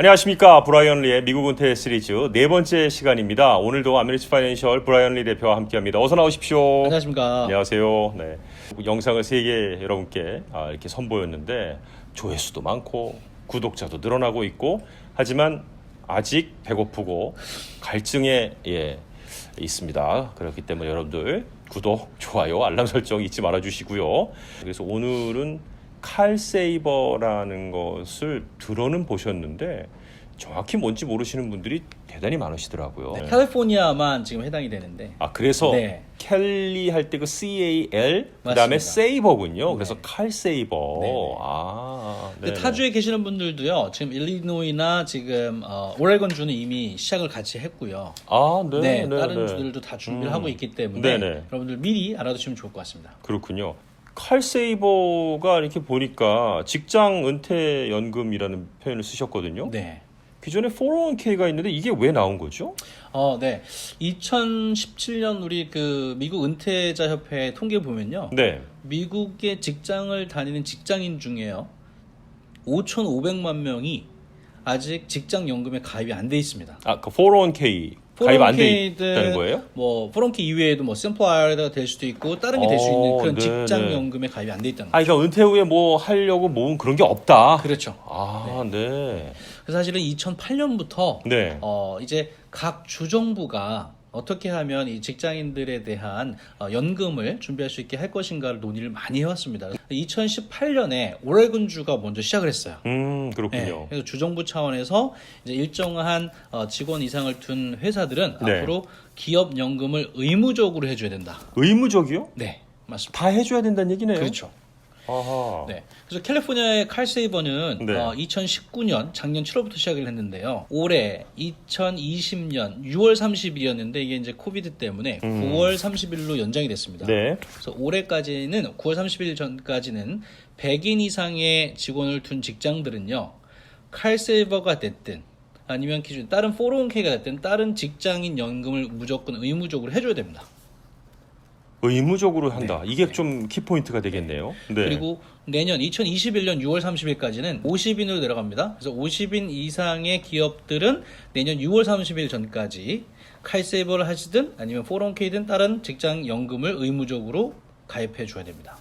안녕하십니까 브라이언 리의 미국 은퇴 시리즈 네 번째 시간입니다. 오늘도 아메리츠 파이낸셜 브라이언 리 대표와 함께합니다. 어서 나오십시오. 안녕하십니까. 안녕하세요. 네. 영상을 세 개 여러분께 아, 이렇게 선보였는데 조회수도 많고 구독자도 늘어나고 있고 하지만 아직 배고프고 갈증에 예, 있습니다. 그렇기 때문에 여러분들 구독, 좋아요, 알람 설정 잊지 말아 주시고요. 그래서 오늘은 칼 세이버라는 것을 들어는 보셨는데 정확히 뭔지 모르시는 분들이 대단히 많으시더라고요. 네, 캘리포니아만 지금 해당이 되는데 아 그래서 네. 켈리 할 때 그 C A L 그다음에. 세이버군요. 그래서 네. 칼 세이버. 네, 네. 아, 근데 네. 타주에 계시는 분들도요. 지금 일리노이나 지금 어, 오레곤 주는 이미 시작을 같이 했고요. 아, 네, 네, 네, 다른 네. 주들도 다 준비를 음. 하고 있기 때문에 네, 네. 여러분들 미리 알아두시면 좋을 것 같습니다. 그렇군요. 칼 세이버가 이렇게 보니까 직장 은퇴 연금이라는 표현을 쓰셨거든요. 네. 기존에 401k가 있는데 이게 왜 나온 거죠? 어, 네. 2017년 우리 그 미국 은퇴자 협회 통계 보면요. 네. 미국의 직장을 다니는 직장인 중에요. 5,500만 명이 아직 직장 연금에 가입이 안 돼 있습니다. 아, 그 401k 가입 안 돼 있다는 거예요? 뭐 포런키 이외에도 뭐 샘플 IRA가 될 수도 있고 다른 게 될 수 있는 어, 그런 네, 직장 네. 연금에 가입이 안 돼 있다는 아, 거죠. 그러니까 은퇴 후에 뭐 하려고 모은 그런 게 없다. 그렇죠. 아, 네. 그래서 사실은 2008년부터 네. 어 이제 각 주정부가 어떻게 하면 이 직장인들에 대한 어, 연금을 준비할 수 있게 할 것인가를 논의를 많이 해왔습니다. 2018년에 오레곤주가 먼저 시작을 했어요. 음, 네, 그렇군요. 그래서 주정부 차원에서 이제 일정한 어, 직원 이상을 둔 회사들은 네. 앞으로 기업 연금을 의무적으로 해줘야 된다. 의무적이요? 네, 맞습니다. 다 해줘야 된다는 얘기네요. 그렇죠. 아하. 네. 그래서 캘리포니아의 칼세이버는 네. 어, 2019년 작년 7월부터 시작을 했는데요. 올해 2020년 6월 30일이었는데 이게 이제 코비드 때문에 음. 9월 30일로 연장이 됐습니다. 네. 그래서 올해까지는 9월 30일 전까지는 100인 이상의 직원을 둔 직장들은요. 칼세이버가 됐든 아니면 기준 다른 401k가 됐든 다른 직장인 연금을 무조건 의무적으로 해줘야 됩니다. 의무적으로 한다. 이게 좀 키포인트가 되겠네요. 네. 그리고 내년 2021년 6월 30일까지는 50인으로 내려갑니다. 그래서 50인 이상의 기업들은 내년 6월 30일 전까지 칼세이버를 하시든 아니면 401k든 다른 직장 연금을 의무적으로 가입해 줘야 됩니다.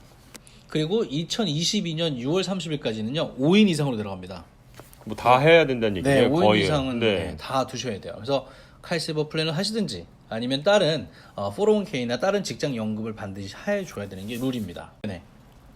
그리고 2022년 6월 30일까지는요 5인 이상으로 내려갑니다. 뭐 다 해야 된다는 네, 얘기예요. 5인 거의. 이상은 네. 네, 다 두셔야 돼요. 그래서 칼세이버 플랜을 하시든지 아니면 다른 어, 401k나 다른 직장 연금을 반드시 해 줘야 되는 게 룰입니다. 네.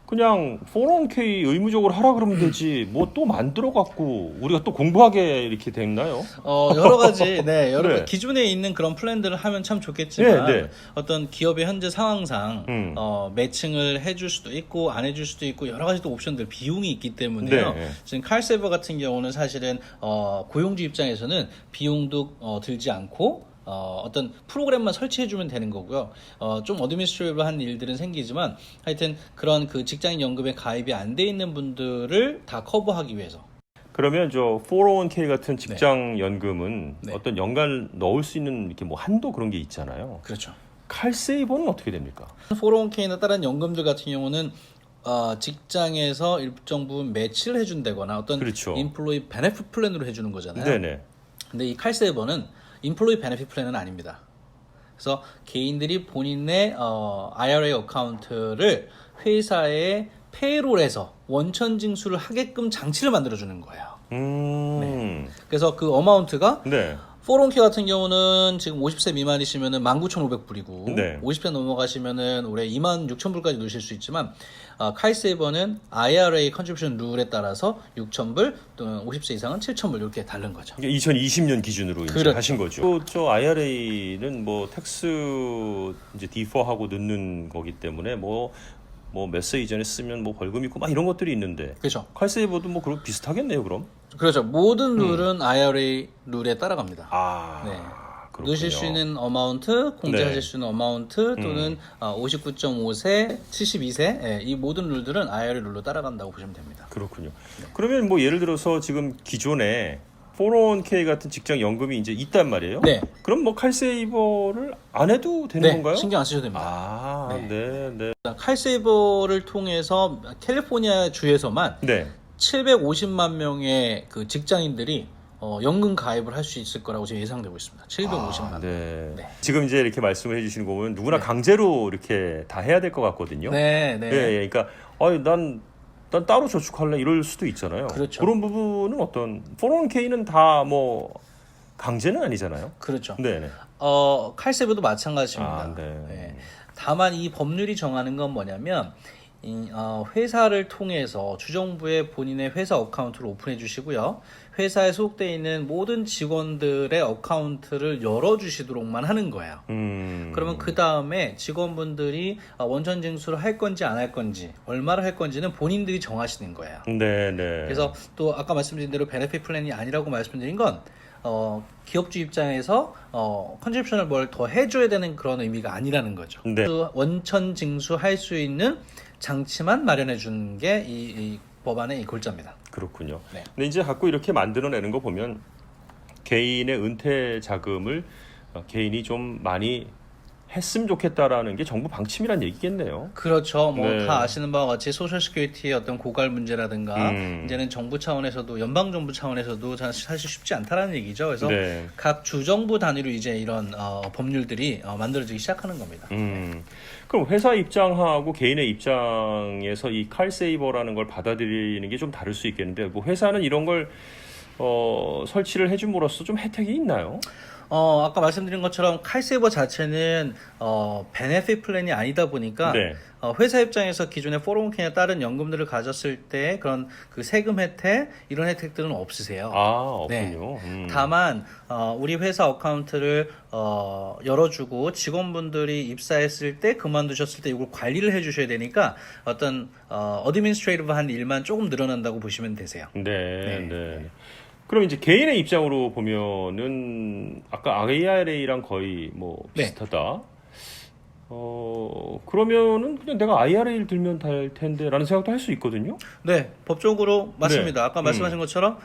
그냥 401k 의무적으로 하라 그러면 되지. 뭐 또 만들어 갖고 우리가 또 공부하게 이렇게 됐나요? 어 여러 가지 네 여러 네. 가지 기존에 있는 그런 플랜들을 하면 참 좋겠지만 네, 네. 어떤 기업의 현재 상황상 음. 어 매칭을 해줄 수도 있고 안 해줄 수도 있고 여러 가지 또 옵션들 비용이 있기 때문에요. 네. 지금 칼세버 같은 경우는 사실은 어 고용주 입장에서는 비용도 어 들지 않고 어, 어떤 프로그램만 설치해주면 되는 거고요. 어, 좀 어드미니스트레이브한 일들은 생기지만 하여튼 그런 그 직장인 연금에 가입이 안 돼 있는 분들을 다 커버하기 위해서 그러면 저 401k 같은 직장 연금은 네. 어떤 연간 넣을 수 있는 이렇게 뭐 한도 그런 게 있잖아요. 그렇죠. 칼세이버는 어떻게 됩니까? 401k나 다른 연금들 같은 경우는 어, 직장에서 일정 부분 매치를 해준다거나 어떤 그렇죠. 인플로이 베네핏 플랜으로 해주는 거잖아요. 네네. 근데 이 칼세이버는 인플로이 베네핏 플랜은 아닙니다. 그래서 개인들이 본인의 어, IRA 어카운트를 회사의 페이롤에서 원천 징수를 하게끔 장치를 만들어 주는 거예요. 음. 그래서 그 어마운트가 네. 401k 같은 경우는 지금 50세 미만이시면은 19,500불이고 네. 50세 넘어가시면은 올해 26,000불까지 넣으실 수 있지만 어, 카이세이버는 IRA 컨트리뷰션 룰에 따라서 6,000불 또는 50세 이상은 7,000불 이렇게 다른 거죠. 이게 2020년 기준으로 이제 그렇죠. 하신 거죠. 또 저 IRA는 뭐 텍스 이제 디퍼하고 넣는 거기 때문에 뭐 뭐몇 세 이전에 쓰면 뭐 벌금 있고 막 이런 것들이 있는데 그렇죠. 칼세이버도 뭐 그런 비슷하겠네요, 그럼. 그렇죠. 모든 룰은 IRA 룰에 따라갑니다. 아. 네. 그렇군요. 넣으실 수 있는 어마운트, 공제하실 네. 음. 수 있는 어마운트 또는 어, 59.5세, 72세 예, 이 모든 룰들은 IRA 룰로 따라간다고 보시면 됩니다. 그렇군요. 그러면 뭐 예를 들어서 지금 기존에 401k 같은 직장 연금이 이제 있단 말이에요. 네. 그럼 뭐 칼세이버를 안 해도 되는 네, 건가요? 신경 안 쓰셔도 됩니다. 아, 네. 네, 네. 칼세이버를 통해서 캘리포니아 주에서만 네. 750만 명의 그 직장인들이 어, 연금 가입을 할 수 있을 거라고 지금 예상되고 있습니다. 750만 아, 원. 네. 네. 지금 이제 이렇게 말씀을 해주시는 거 보면 누구나 강제로 이렇게 다 해야 될 것 같거든요. 네, 네. 예, 예. 그러니까 아니 난, 난 따로 저축할래 이럴 수도 있잖아요. 그렇죠. 런 부분은 어떤 401k는 다 뭐 강제는 아니잖아요. 그렇죠. 네, 네. 어, 칼세브도 마찬가지입니다. 아, 네. 네. 다만 이 법률이 정하는 건 뭐냐면 회사를 통해서 주정부에 본인의 회사 어카운트를 오픈해 주시고요. 회사에 소속되어 있는 모든 직원들의 어카운트를 열어 주시도록만 하는 거예요. 음. 그러면 그 다음에 직원분들이 어, 원천 징수를 할 건지 안 할 건지 얼마를 할 건지는 본인들이 정하시는 거예요. 네, 네. 그래서 또 아까 말씀드린 대로 베네핏 플랜이 아니라고 말씀드린 건 어, 기업주 입장에서 어, 컨트리뷰션을 뭘 더 해줘야 되는 그런 의미가 아니라는 거죠. 네. 그 원천 징수할 수 있는 장치만 마련해 주는 게 이, 이 법안의 이 골자입니다. 그렇군요. 네. 근데 이제 자꾸 이렇게 만들어내는 거 보면 개인의 은퇴 자금을 어, 개인이 좀 많이 했으면 좋겠다라는 게 정부 방침이란 얘기겠네요. 그렇죠. 뭐 네. 다 아시는 바와 같이 소셜 시큐리티의 어떤 고갈 문제라든가 음. 이제는 정부 차원에서도 연방 정부 차원에서도 사- 사실 쉽지 않다라는 얘기죠. 그래서 네. 각 주정부 단위로 이제 이런 어, 법률들이 어, 만들어지기 시작하는 겁니다. 음. 그럼 회사 입장하고 개인의 입장에서 이 칼세이버라는 걸 받아들이는 게 좀 다를 수 있겠는데 뭐 회사는 이런 걸 어, 설치를 해줌으로써 좀 혜택이 있나요? 어, 아까 말씀드린 것처럼 칼세이버 자체는 어, 베네핏 플랜이 아니다 보니까 네. 어, 회사 입장에서 기존의 401k나 다른 연금들을 가졌을 때 그런 그 세금 혜택 이런 혜택들은 없으세요. 아, 네. 없군요. 음. 다만 어, 우리 회사 어카운트를 어, 열어주고 직원분들이 입사했을 때 그만두셨을 때 이걸 관리를 해주셔야 되니까 어떤 어, 어드민스트레이티브한 일만 조금 늘어난다고 보시면 되세요. 네, 네. 그럼 이제 개인의 입장으로 보면은 아까 IRA랑 거의 뭐 네. 비슷하다. 어 그러면은 그냥 내가 IRA를 들면 될 텐데라는 생각도 할 수 있거든요. 네, 법적으로 맞습니다. 네. 아까 말씀하신 것처럼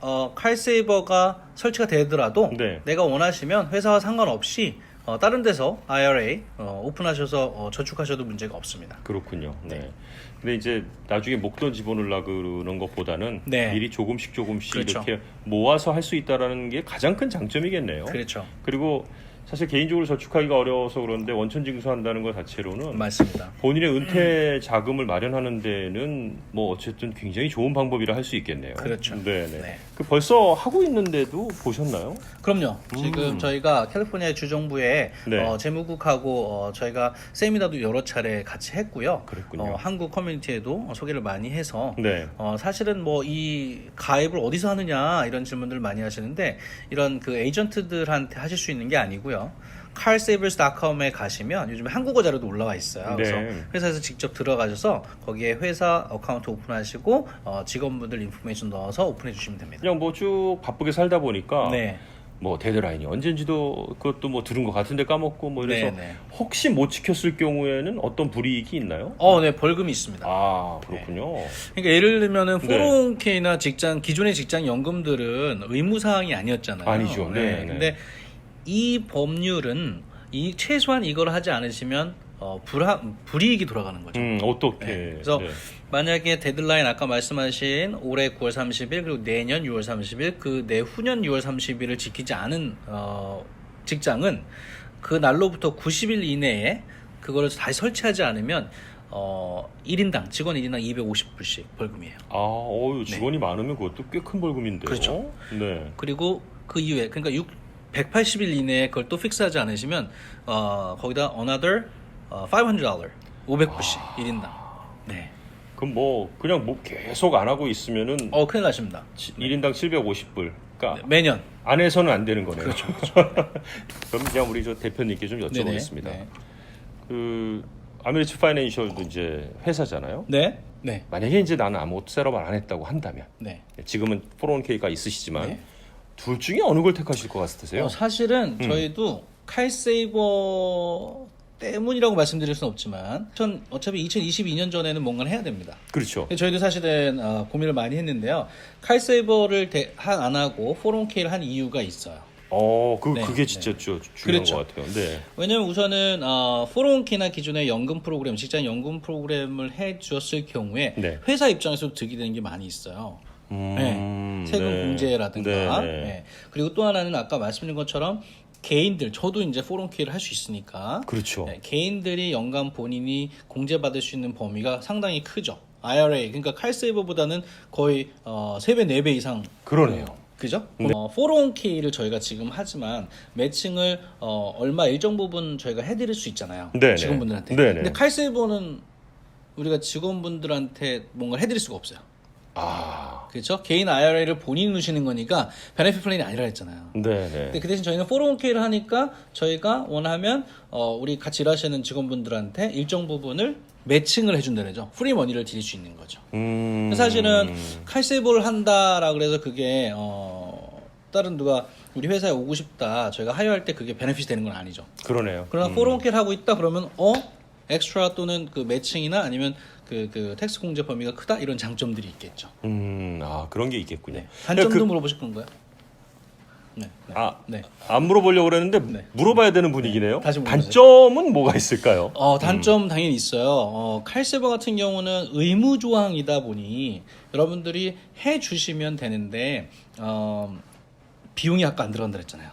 어, 칼세이버가 설치가 되더라도 네. 내가 원하시면 회사와 상관없이 어, 다른 데서 IRA 어, 오픈하셔서 어, 저축하셔도 문제가 없습니다. 그렇군요. 네. 네. 근데 이제 나중에 목돈 집어넣으려 그러는 것보다는 네. 미리 조금씩 조금씩 그렇죠. 이렇게 모아서 할 수 있다라는 게 가장 큰 장점이겠네요. 그렇죠. 그리고 사실 개인적으로 저축하기가 어려워서 그런데 원천 징수한다는 것 자체로는 맞습니다. 본인의 은퇴 자금을 마련하는 데는 뭐 어쨌든 굉장히 좋은 방법이라 할 수 있겠네요. 그렇죠. 네, 네. 네. 그 벌써 하고 있는데도 보셨나요? 그럼요. 지금 저희가 캘리포니아 주정부에 음. 네. 어, 재무국하고 어, 저희가 세미나도 여러 차례 같이 했고요. 그랬군요. 어, 한국 커뮤니티에도 소개를 많이 해서 네. 어, 사실은 뭐 이 가입을 어디서 하느냐 이런 질문들 많이 하시는데 이런 그 에이전트들한테 하실 수 있는 게 아니고요. carsavers.com에 가시면 요즘에 한국어 자료도 올라와 있어요. 그래서 네. 회사에서 직접 들어가셔서 거기에 회사 어카운트 오픈하시고 어, 직원분들 인포메이션 넣어서 오픈해 주시면 됩니다. 그냥 뭐 쭉 바쁘게 살다 보니까 네. 뭐 데드라인이 언젠지도 그것도 뭐 들은 것 같은데 까먹고 뭐 이래서 네, 네. 혹시 못 지켰을 경우에는 어떤 불이익이 있나요? 어, 네, 벌금이 있습니다. 아 그렇군요. 그러니까 예를 들면은 네. 401k나 직장 기존의 직장 연금들은 의무 사항이 아니었잖아요. 아니죠. 네, 네. 근데 이 법률은 이 최소한 이걸 하지 않으시면 어, 불하, 불이익이 돌아가는 거죠. 음 어떻게? 네. 그래서 네. 만약에 데드라인 아까 말씀하신 올해 9월 30일 그리고 내년 6월 30일 그 내후년 6월 30일을 지키지 않은 어, 직장은 그 날로부터 90일 이내에 그거를 다시 설치하지 않으면 어, 1인당 직원 1인당 250불씩 벌금이에요. 아, 어유 직원이 많으면 그것도 꽤 큰 벌금인데요. 네. 그렇죠. 네. 그리고 그 이후에 그러니까 6, 180일 이내에 그걸 또 픽스하지 않으시면 어, 거기다 another 어, $500 500불씩 1인당. 네. 그럼 뭐 그냥 뭐 계속 안 하고 있으면은 어 큰일 나십니다. 1인당 750불. 그러니까 네, 매년. 안에서는 안 되는 거네요. 그렇죠. 그럼 그냥 우리 저 대표님께 좀 네네. 여쭤보겠습니다. 네. 그 아메리츠 파이낸셜도 이제 회사잖아요. 네. 네. 만약에 이제 나는 아무것도 셋업을 안 했다고 한다면 네. 지금은 401k가 있으시지만 네. 둘 중에 어느 걸 택하실 것 같으세요? 어, 사실은 음. 저희도 칼세이버 때문이라고 말씀드릴 수는 없지만 전 어차피 2022년 전에는 뭔가를 해야 됩니다. 그렇죠. 저희도 사실은 어, 고민을 많이 했는데요. 칼세이버를 대- 한- 안 하고 401k를 한 이유가 있어요. 어, 그 네, 그게 진짜 주- 중요한 그렇죠. 것 같아요. 네. 왜냐면 우선은 어, 401k나 기존의 연금 프로그램, 직장 연금 프로그램을 해 주었을 경우에 네. 회사 입장에서도 득이 되는 게 많이 있어요. 음, 네. 세금 네. 공제라든가 네, 네. 네. 그리고 또 하나는 아까 말씀드린 것처럼 개인들 저도 이제 포럼케이를 할 수 있으니까 그렇죠. 네, 개인들이 연간 본인이 공제받을 수 있는 범위가 상당히 크죠. IRA 그러니까 칼세이버보다는 거의 어, 3배 4배 이상 그러네요. 그죠? 네. 어, 401k를 저희가 지금 하지만 매칭을 어, 얼마 일정 부분 저희가 해드릴 수 있잖아요. 네네. 직원분들한테. 네네. 근데 칼세이버는 우리가 직원분들한테 뭔가 해드릴 수가 없어요. 아, 그렇죠? 개인 IRA를 본인이 넣으시는 거니까 베네핏 플랜이 아니라 했잖아요. 네, 근데 네. 그 대신 저희는 401k를 하니까 저희가 원하면 어, 우리 같이 일하시는 직원분들한테 일정 부분을 매칭을 해준다는 거죠. 프리머니를 드릴 수 있는 거죠. 음, 사실은 칼세이버를 한다라 그래서 그게 어, 다른 누가 우리 회사에 오고 싶다 저희가 하여할 때 그게 베네핏이 되는 건 아니죠. 그러네요. 그러나 음. 401k를 하고 있다 그러면 어 엑스트라 또는 그 매칭이나 아니면 그, 그 텍스 공제 범위가 크다 이런 장점들이 있겠죠. 음, 아 그런 게 있겠군요. 네. 단점도 그- 물어보실 건가요? 네. 네. 아, 네. 안 물어보려고 그랬는데 네. 물어봐야 되는 분위기네요. 다시 물어보세요. 단점은 뭐가 있을까요? 어, 단점 당연히 있어요. 어, 칼세버 같은 경우는 의무 조항이다 보니 여러분들이 해 주시면 되는데 어, 비용이 아까 안 들어간다 그랬잖아요.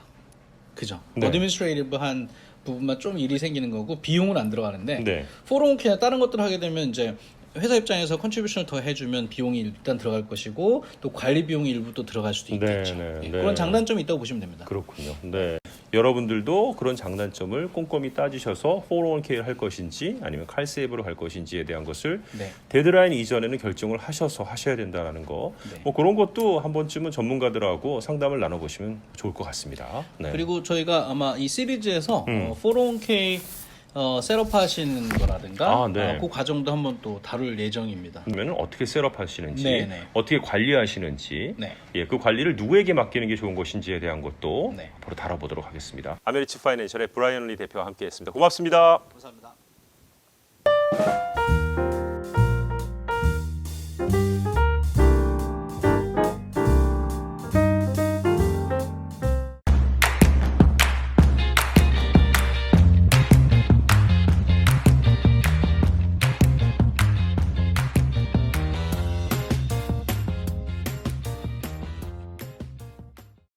그죠? 네. 어드미니스트레이티브한 부분만 좀 일이 생기는 거고 비용은 안 들어가는데 네. 401k나 다른 것들 하게 되면 이제 회사 입장에서 컨트리뷰션을 더 해주면 비용이 일단 들어갈 것이고 또 관리 비용이 일부 또 들어갈 수도 네, 있겠죠. 네, 예, 네. 그런 장단점이 있다고 보시면 됩니다. 그렇군요. 네. 여러분들도 그런 장단점을 꼼꼼히 따지셔서 401k를 할 것인지 아니면 칼세이브로 할 것인지에 대한 것을 네. 데드라인 이전에는 결정을 하셔서 하셔야 된다는 거. 네. 뭐 그런 것도 한 번쯤은 전문가들하고 상담을 나눠 보시면 좋을 것 같습니다. 네. 그리고 저희가 아마 이 시리즈에서 음. 어, 401k 어, 셋업하시는 거라든가 아, 네. 어, 그 과정도 한번 또 다룰 예정입니다. 그러면 어떻게 셋업하시는지, 네, 네. 어떻게 관리하시는지, 네. 예, 그 관리를 누구에게 맡기는 게 좋은 것인지에 대한 것도 네. 앞으로 다뤄보도록 하겠습니다. 아메리츠 파이낸셜의 브라이언 리 대표와 함께했습니다. 고맙습니다. 감사합니다.